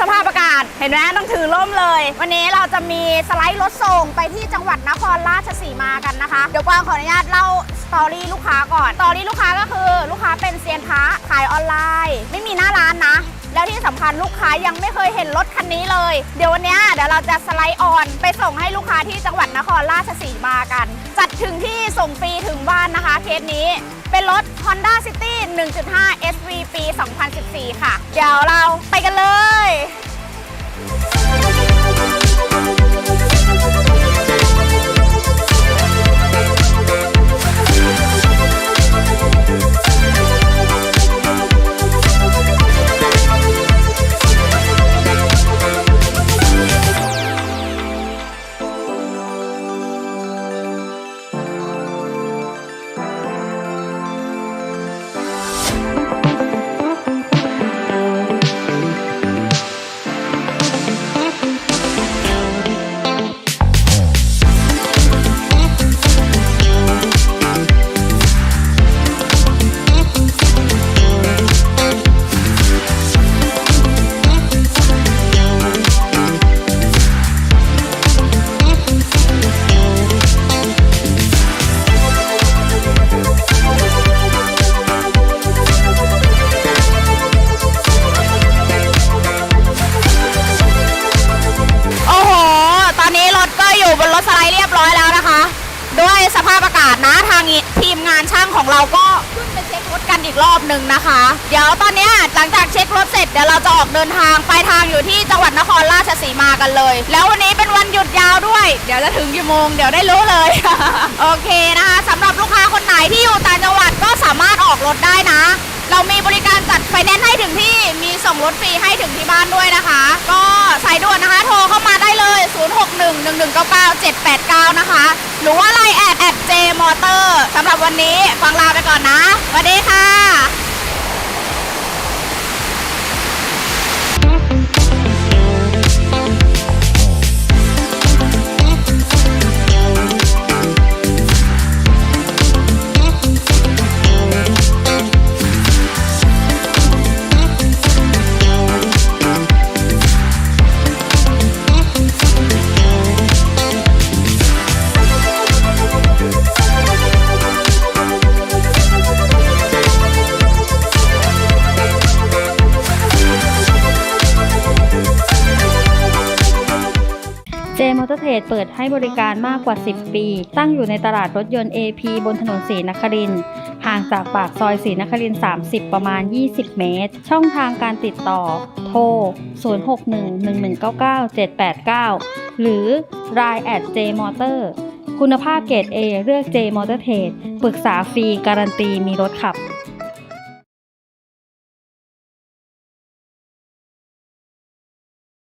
สภาพอากาศเห็นไหมต้องถือร่มเลย วันนี้เราจะมีสไลด์รถส่งไปที่จังหวัดนครราชสีมากันนะคะ เดี๋ยวกวางขออนุญาตเล่าสตอรี่ลูกค้าก่อนสตอรี่ลูกค้าก็คือ ลูกค้าเป็นเซียนพระขายออนไลน์ ไม่มีหน้าร้านนะ แล้วที่สำคัญลูกค้ายังไม่เคยเห็นรถคันนี้เลย เดี๋ยววันนี้เดี๋ยวเราจะสไลด์ออนไปส่งให้ลูกค้าที่จังหวัดนครราชสีมากัน จัดถึงที่ส่งฟรีถึงบ้านนะคะเคสนี้เป็นรถ Honda City 1.5 4 ค่ะ เดี๋ยวเราไปกันเลย รียบร้อยแล้วนะคะ ด้วยสภาพอากาศนะทางทีมงานช่างของเราก็ขึ้นไปเช็ครถกันอีกรอบหนึ่งนะคะ เดี๋ยวตอนนี้หลังจากเช็ครถเสร็จเดี๋ยวเราจะออกเดินทางไปทางอยู่ที่จังหวัดนครราชสีมากันเลย แล้ววันนี้เป็นวันหยุดยาวด้วย เดี๋ยวจะถึงกี่โมงเดี๋ยวได้รู้เลย โอเคนะคะสำหรับลูกค้าคนไหนที่อยู่ต่างจังหวัดก็สามารถออกรถได้นะ เรามีบริการจัดไฟแนนซ์ให้ถึงที่ ส่งรถฟรีให้ถึงที่บ้านด้วยนะคะ ก็สายด่วนนะคะ โทรเข้ามาได้เลย 0611199789 นะคะ หรือว่าไลน์แอดแอดเจมอเตอร์สำหรับวันนี้ฟังลาไปก่อนนะสวัสดีค่ะ มอเตอร์เทรดเปิดให้บริการมากกว่า 10 ปี ตั้งอยู่ในตลาดรถยนต์ AP บนถนนศรีนครินห่างจากปากซอยศรีนครินทร30 ประมาณ 20 เมตร ช่องทางการติดต่อ โทร 0611199789 หรือ line at jmotor คุณภาพเกรด A เลือก J Motor Trade ปรึกษาฟรีการันตีมีรถขับ